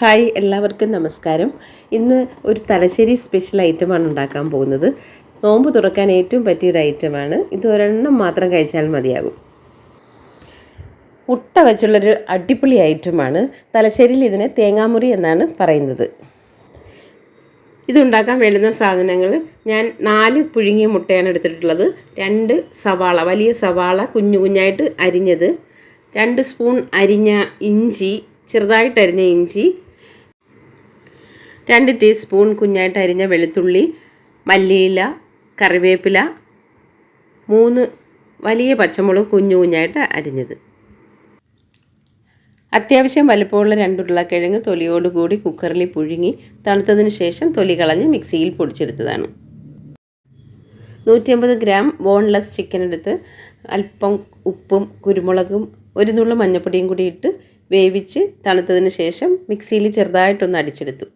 Hi എല്ലാവർക്കും നമസ്കാരം. ഇന്ന് ഒരു തലശ്ശേരി സ്പെഷ്യൽ ഐറ്റമാണ് ഉണ്ടാക്കാൻ പോകുന്നത്. നോമ്പ് തുറക്കാൻ ഏറ്റവും പറ്റിയൊരു ഐറ്റമാണ് ഇത് ഒരെണ്ണം മാത്രം കഴിച്ചാൽ മതിയാകും. മുട്ട വെച്ചുള്ളൊരു അടിപൊളി ഐറ്റമാണ് തലശ്ശേരിയിൽ ഇതിനെ തേങ്ങാമുറി എന്നാണ് പറയുന്നത്. ഇതുണ്ടാക്കാൻ വേണ്ടുന്ന സാധനങ്ങൾ ഞാൻ നാല് പുഴുങ്ങിയ മുട്ടയാണ് എടുത്തിട്ടുള്ളത്. രണ്ട് സവാള വലിയ സവാള കുഞ്ഞു കുഞ്ഞായിട്ട് അരിഞ്ഞത്. രണ്ട് സ്പൂൺ അരിഞ്ഞ ഇഞ്ചി ചെറുതായിട്ട് അരിഞ്ഞ ഇഞ്ചി രണ്ട് ടീസ്പൂൺ കുഞ്ഞായിട്ട് അരിഞ്ഞ വെളുത്തുള്ളി മല്ലിയില കറിവേപ്പില മൂന്ന് വലിയ പച്ചമുളക് കുഞ്ഞു കുഞ്ഞായിട്ട് അരിഞ്ഞത്. അത്യാവശ്യം വലുപ്പമുള്ള രണ്ട് ഉരുളക്കിഴങ്ങ് തൊലിയോടുകൂടി കുക്കറിൽ പുഴുങ്ങി തണുത്തതിന് ശേഷം തൊലി കളഞ്ഞ് മിക്സിയിൽ പൊടിച്ചെടുത്തതാണ്. നൂറ്റി ഗ്രാം ബോൺലെസ് ചിക്കൻ എടുത്ത് അല്പം ഉപ്പും കുരുമുളകും ഒരു നുള്ളു മഞ്ഞപ്പൊടിയും കൂടി ഇട്ട് വേവിച്ച് തണുത്തതിന് ശേഷം മിക്സിയിൽ ചെറുതായിട്ടൊന്ന് അടിച്ചെടുത്തു.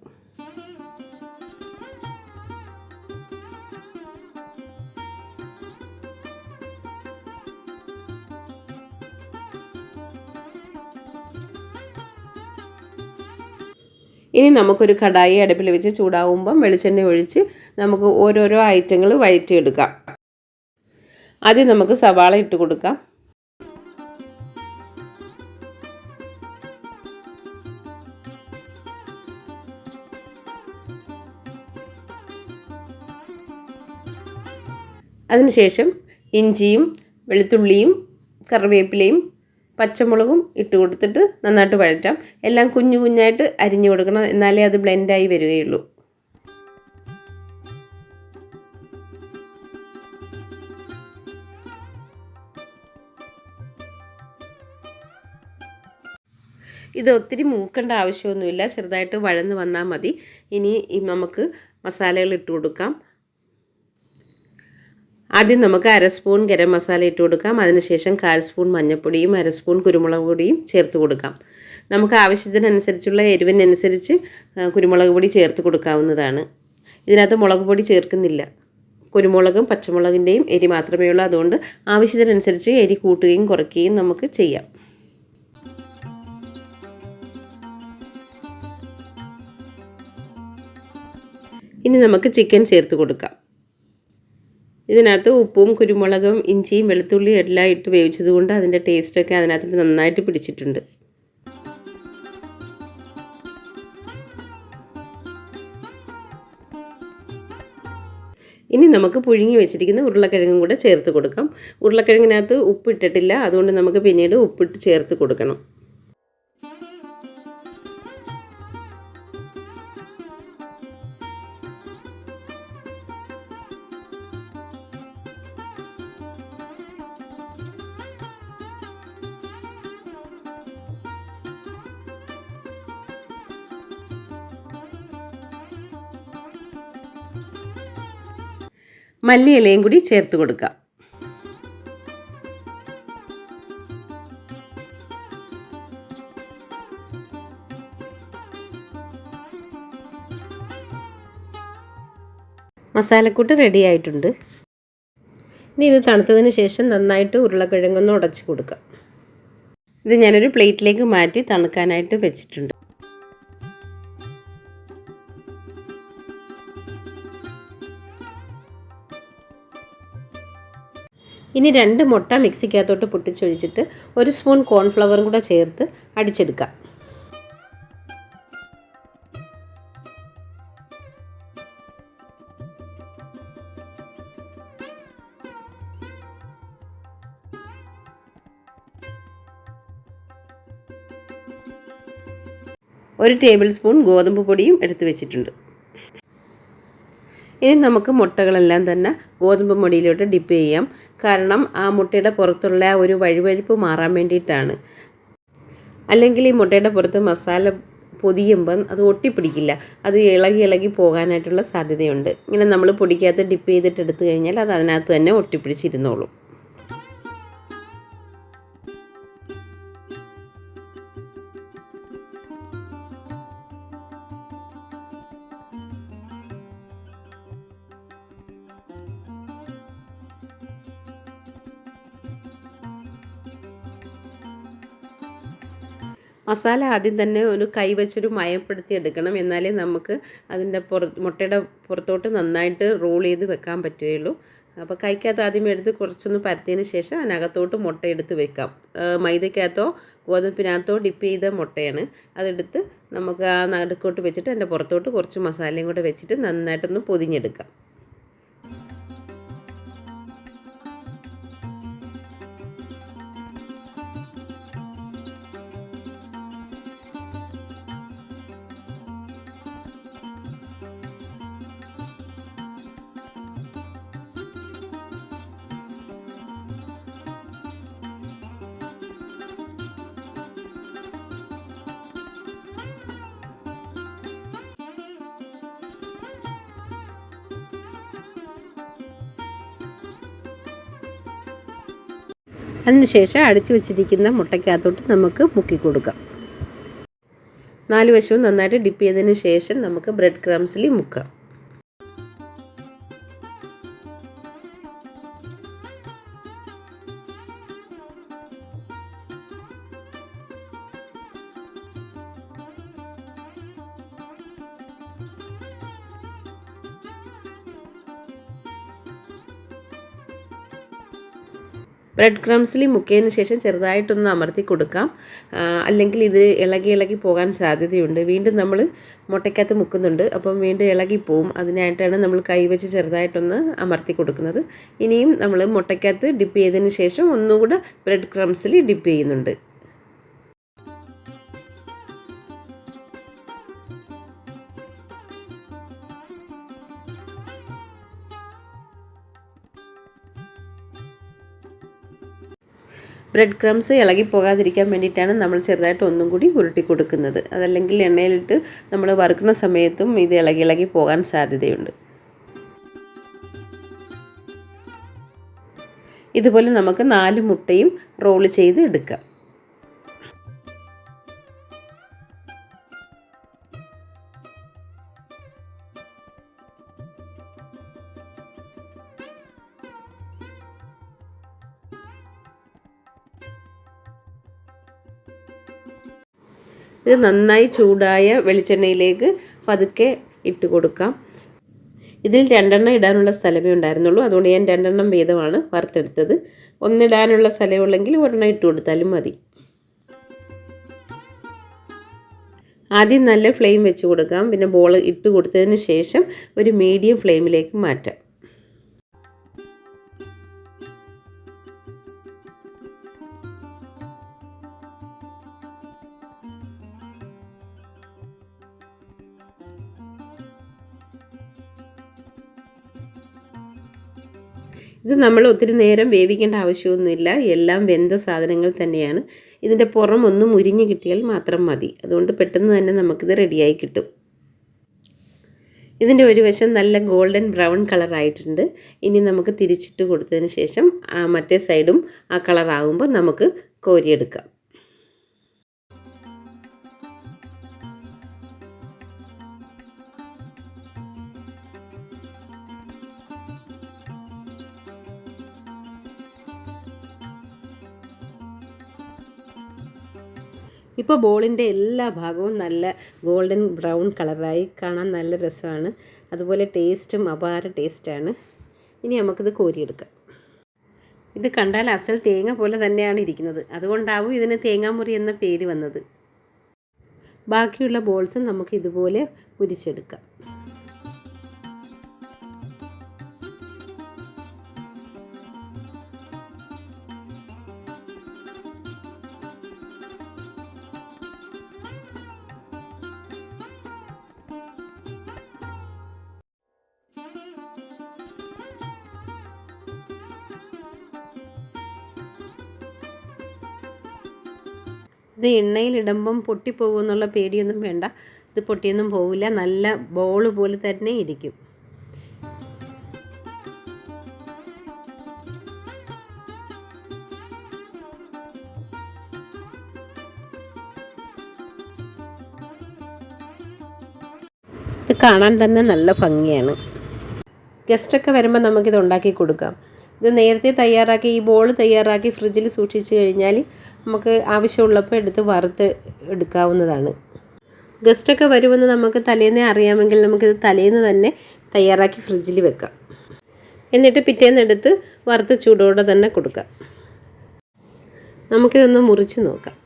ഇനി നമുക്കൊരു കടായി അടുപ്പിൽ വെച്ച് ചൂടാവുമ്പം വെളിച്ചെണ്ണ ഒഴിച്ച് നമുക്ക് ഓരോരോ ഐറ്റങ്ങൾ വഴറ്റിയെടുക്കാം. ആദ്യം നമുക്ക് സവാള ഇട്ട് കൊടുക്കാം. അതിനുശേഷം ഇഞ്ചിയും വെളുത്തുള്ളിയും കറിവേപ്പിലയും പച്ചമുളകും ഇട്ട് കൊടുത്തിട്ട് നന്നായിട്ട് വഴറ്റാം. എല്ലാം കുഞ്ഞു കുഞ്ഞായിട്ട് അരിഞ്ഞു കൊടുക്കണം എന്നാലേ അത് ബ്ലെൻഡായി വരികയുള്ളൂ. ഇത് ഒത്തിരി മൂക്കേണ്ട ആവശ്യമൊന്നുമില്ല ചെറുതായിട്ട് വഴന്ന് വന്നാൽ മതി. ഇനി നമുക്ക് മസാലകൾ ഇട്ട് കൊടുക്കാം. ആദ്യം നമുക്ക് അര സ്പൂൺ ഗരം മസാല ഇട്ട് കൊടുക്കാം. അതിനുശേഷം കാൽ സ്പൂൺ മഞ്ഞൾപ്പൊടിയും അര സ്പൂൺ കുരുമുളക് പൊടിയും ചേർത്ത് കൊടുക്കാം. നമുക്ക് ആവശ്യത്തിനനുസരിച്ചുള്ള എരിവിനനുസരിച്ച് കുരുമുളക് പൊടി ചേർത്ത് കൊടുക്കാവുന്നതാണ്. ഇതിനകത്ത് മുളക് പൊടി ചേർക്കുന്നില്ല. കുരുമുളകും പച്ചമുളകിന്റെയും എരി മാത്രമേ ഉള്ളൂ. അതുകൊണ്ട് ആവശ്യത്തിനനുസരിച്ച് എരി കൂട്ടുകയും കുറയ്ക്കുകയും നമുക്ക് ചെയ്യാം. ഇനി നമുക്ക് ചിക്കൻ ചേർത്ത് കൊടുക്കാം. ഇതിനകത്ത് ഉപ്പും കുരുമുളകും ഇഞ്ചിയും വെളുത്തുള്ളിയും എല്ലാം ഇട്ട് വേവിച്ചത് കൊണ്ട് അതിന്റെ ടേസ്റ്റൊക്കെ അതിനകത്ത് നന്നായിട്ട് പിടിച്ചിട്ടുണ്ട്. ഇനി നമുക്ക് പുഴുങ്ങി വെച്ചിരിക്കുന്ന ഉരുളക്കിഴങ്ങും കൂടെ ചേർത്ത് കൊടുക്കാം. ഉരുളക്കിഴങ്ങിനകത്ത് ഉപ്പിട്ടിട്ടില്ല അതുകൊണ്ട് നമുക്ക് പിന്നീട് ഉപ്പിട്ട് ചേർത്ത് കൊടുക്കണം. മല്ലിയിലയും കൂടി ചേർത്ത് കൊടുക്കാം. മസാലക്കൂട്ട് റെഡി ആയിട്ടുണ്ട്. ഇനി ഇത് തണുത്തതിന് ശേഷം നന്നായിട്ട് ഉരുളക്കിഴങ്ങൊന്ന് ഉടച്ച് കൊടുക്കാം. ഇത് ഞാനൊരു പ്ലേറ്റിലേക്ക് മാറ്റി തണുക്കാനായിട്ട് വെച്ചിട്ടുണ്ട്. ഇനി രണ്ട് മുട്ട മിക്സിക്കകത്തോട്ട് പൊട്ടിച്ചൊഴിച്ചിട്ട് ഒരു സ്പൂൺ കോൺഫ്ലവറും കൂടെ ചേർത്ത് അടിച്ചെടുക്കാം. ഒരു ടേബിൾ സ്പൂൺ ഗോതമ്പ് പൊടിയും എടുത്തു വെച്ചിട്ടുണ്ട്. ഇനി നമുക്ക് മുട്ടകളെല്ലാം തന്നെ ഗോതമ്പ് മുടിയിലോട്ട് ഡിപ്പ് ചെയ്യാം. കാരണം ആ മുട്ടയുടെ പുറത്തുള്ള ഒരു വഴുവഴുപ്പ് മാറാൻ വേണ്ടിയിട്ടാണ്. അല്ലെങ്കിൽ ഈ മുട്ടയുടെ പുറത്ത് മസാല പൊതിയുമ്പം അത് ഒട്ടിപ്പിടിക്കില്ല. അത് ഇളകി ഇളകി പോകാനായിട്ടുള്ള സാധ്യതയുണ്ട്. ഇങ്ങനെ നമ്മൾ പൊടിക്കകത്ത് ഡിപ്പ് ചെയ്തിട്ട് എടുത്തു കഴിഞ്ഞാൽ അത് അതിനകത്ത് തന്നെ ഒട്ടിപ്പിടിച്ചിരുന്നോളും. മസാല ആദ്യം തന്നെ ഒരു കൈ വെച്ചൊരു മയപ്പെടുത്തി എടുക്കണം. എന്നാലേ നമുക്ക് അതിന്റെ പുറ മുട്ടയുടെ പുറത്തോട്ട് നന്നായിട്ട് റോൾ ചെയ്ത് വെക്കാൻ പറ്റുകയുള്ളൂ. അപ്പോൾ കൈക്കകത്ത് ആദ്യം എടുത്ത് കുറച്ചൊന്ന് പരത്തിയതിന് ശേഷം അതിനകത്തോട്ട് മുട്ട എടുത്ത് വെക്കാം. മൈദക്കകത്തോ ഗോതമ്പിനകത്തോ ഡിപ്പ് ചെയ്ത മുട്ടയാണ്. അതെടുത്ത് നമുക്ക് ആ നടുക്കോട്ട് വെച്ചിട്ട് അതിന്റെ പുറത്തോട്ട് കുറച്ച് മസാലയും കൂടെ വെച്ചിട്ട് നന്നായിട്ടൊന്ന് പൊതിഞ്ഞെടുക്കാം. അതിനുശേഷം അടിച്ചു വെച്ചിരിക്കുന്ന മുട്ടയ്ക്കകത്തോട്ട് നമുക്ക് മുക്കി കൊടുക്കാം. നാല് വശവും നന്നായിട്ട് ഡിപ്പ് ചെയ്തതിന് ശേഷം നമുക്ക് ബ്രെഡ് ക്രംസിൽ മുക്കാം. ബ്രെഡ് ക്രംസിൽ മുക്കിയതിന് ശേഷം ചെറുതായിട്ടൊന്ന് അമർത്തി കൊടുക്കാം. അല്ലെങ്കിൽ ഇത് ഇളകി ഇളകി പോകാൻ സാധ്യതയുണ്ട്. വീണ്ടും നമ്മൾ മുട്ടയ്ക്കകത്ത് മുക്കുന്നുണ്ട്. അപ്പം വീണ്ടും ഇളകി പോവും. അതിനായിട്ടാണ് നമ്മൾ കൈവച്ച് ചെറുതായിട്ടൊന്ന് അമർത്തി കൊടുക്കുന്നത്. ഇനിയും നമ്മൾ മുട്ടയ്ക്കകത്ത് ഡിപ്പ് ചെയ്തതിന് ശേഷം ഒന്നുകൂടെ ബ്രെഡ് ക്രംസിൽ ഡിപ്പ് ചെയ്യുന്നുണ്ട്. ബ്രെഡ് ക്രംസ് ഇളകി പോകാതിരിക്കാൻ വേണ്ടിയിട്ടാണ് നമ്മൾ ചെറുതായിട്ട് ഒന്നും കൂടി ഉരുട്ടി കൊടുക്കുന്നത്. അതല്ലെങ്കിൽ എണ്ണയിലിട്ട് നമ്മൾ വറുക്കുന്ന സമയത്തും ഇത് ഇളകി ഇളകി പോകാൻ സാധ്യതയുണ്ട്. ഇതുപോലെ നമുക്ക് നാല് മുട്ടയും റോൾ ചെയ്ത് എടുക്കാം. ഇത് നന്നായി ചൂടായ വെളിച്ചെണ്ണയിലേക്ക് പതുക്കെ ഇട്ട് കൊടുക്കാം. ഇതിൽ രണ്ടെണ്ണം ഇടാനുള്ള സ്ഥലമേ ഉണ്ടായിരുന്നുള്ളൂ. അതുകൊണ്ട് ഞാൻ രണ്ടെണ്ണം വീതമാണ് വറുത്തെടുത്തത്. ഒന്നിടാനുള്ള സ്ഥലമുള്ളെങ്കിൽ ഒരെണ്ണം ഇട്ട് കൊടുത്താലും മതി. ആദ്യം നല്ല ഫ്ലെയിം വെച്ച് കൊടുക്കാം. പിന്നെ ബോൾ ഇട്ട് കൊടുത്തതിന് ശേഷം ഒരു മീഡിയം ഫ്ലെയിമിലേക്ക് മാറ്റാം. ഇത് നമ്മൾ ഒത്തിരി നേരം വേവിക്കേണ്ട ആവശ്യമൊന്നുമില്ല. എല്ലാം വെന്ത സാധനങ്ങൾ തന്നെയാണ്. ഇതിന്റെ പുറം ഒന്ന് മുരിഞ്ഞ് കിട്ടിയാൽ മാത്രം മതി. അതുകൊണ്ട് പെട്ടെന്ന് തന്നെ നമുക്കിത് റെഡിയായി കിട്ടും. ഇതിന്റെ ഒരു വശം നല്ല ഗോൾഡൻ ബ്രൗൺ കളറായിട്ടുണ്ട് ഇനി നമുക്ക് തിരിച്ചിട്ട് കൊടുത്തതിന് ശേഷം മറ്റേ സൈഡും ആ കളറാകുമ്പോൾ നമുക്ക് കോരിയെടുക്കാം. ഇപ്പോൾ ബോളിന്റെ എല്ലാ ഭാഗവും നല്ല ഗോൾഡൻ ബ്രൗൺ കളറായി കാണാൻ നല്ല രസമാണ്. അതുപോലെ ടേസ്റ്റും അപാര ടേസ്റ്റാണ്. ഇനി നമുക്കിത് കോരിയെടുക്കാം. ഇത് കണ്ടാൽ അസൽ തേങ്ങ പോലെ തന്നെയാണ് ഇരിക്കുന്നത്. അതുകൊണ്ടാവും ഇതിന് തേങ്ങാമുറി എന്ന പേര് വന്നത്. ബാക്കിയുള്ള ബോൾസും നമുക്ക് ഇതുപോലെ മുരിച്ചെടുക്കാം. ഇത് എണ്ണയിലിടുമ്പം പൊട്ടിപ്പോകും എന്നുള്ള പേടിയൊന്നും വേണ്ട. ഇത് പൊട്ടിയൊന്നും പോവില്ല. നല്ല ബോൾ പോലെ തന്നെ ഇരിക്കും. ഇത് കാണാൻ തന്നെ നല്ല ഭംഗിയാണ്. ഗസ്റ്റൊക്കെ വരുമ്പോൾ നമുക്കിത് ഉണ്ടാക്കി കൊടുക്കാം. ഇത് നേരത്തെ തയ്യാറാക്കി ഈ ബോൾ തയ്യാറാക്കി ഫ്രിഡ്ജിൽ സൂക്ഷിച്ച് കഴിഞ്ഞാൽ നമുക്ക് ആവശ്യമുള്ളപ്പോൾ എടുത്ത് വറുത്ത് എടുക്കാവുന്നതാണ്. ഗസ്റ്റൊക്കെ വരുമെന്ന് നമുക്ക് തലേന്ന് അറിയാമെങ്കിൽ നമുക്കിത് തലേന്ന് തന്നെ തയ്യാറാക്കി ഫ്രിഡ്ജിൽ വെക്കാം. എന്നിട്ട് പിറ്റേന്ന് എടുത്ത് വറുത്ത് ചൂടോടെ തന്നെ കൊടുക്കാം. നമുക്കിതൊന്ന് മുറിച്ച് നോക്കാം.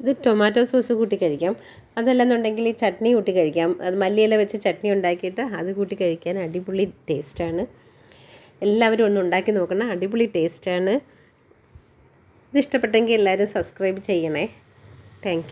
ഇത് ടൊമാറ്റോ സോസ് കൂട്ടി കഴിക്കാം. അതല്ലെന്നുണ്ടെങ്കിൽ ഈ ചട്നി കൂട്ടി കഴിക്കാം. അത് മല്ലിയില വെച്ച് ചട്നി ഉണ്ടാക്കിയിട്ട് അത് കൂട്ടി കഴിക്കാൻ അടിപൊളി ടേസ്റ്റാണ് എല്ലാവരും ഒന്ന് ഉണ്ടാക്കി നോക്കണം. അടിപൊളി ടേസ്റ്റാണ് ഇതിഷ്ടപ്പെട്ടെങ്കിൽ എല്ലാവരും സബ്സ്ക്രൈബ് ചെയ്യണേ. താങ്ക്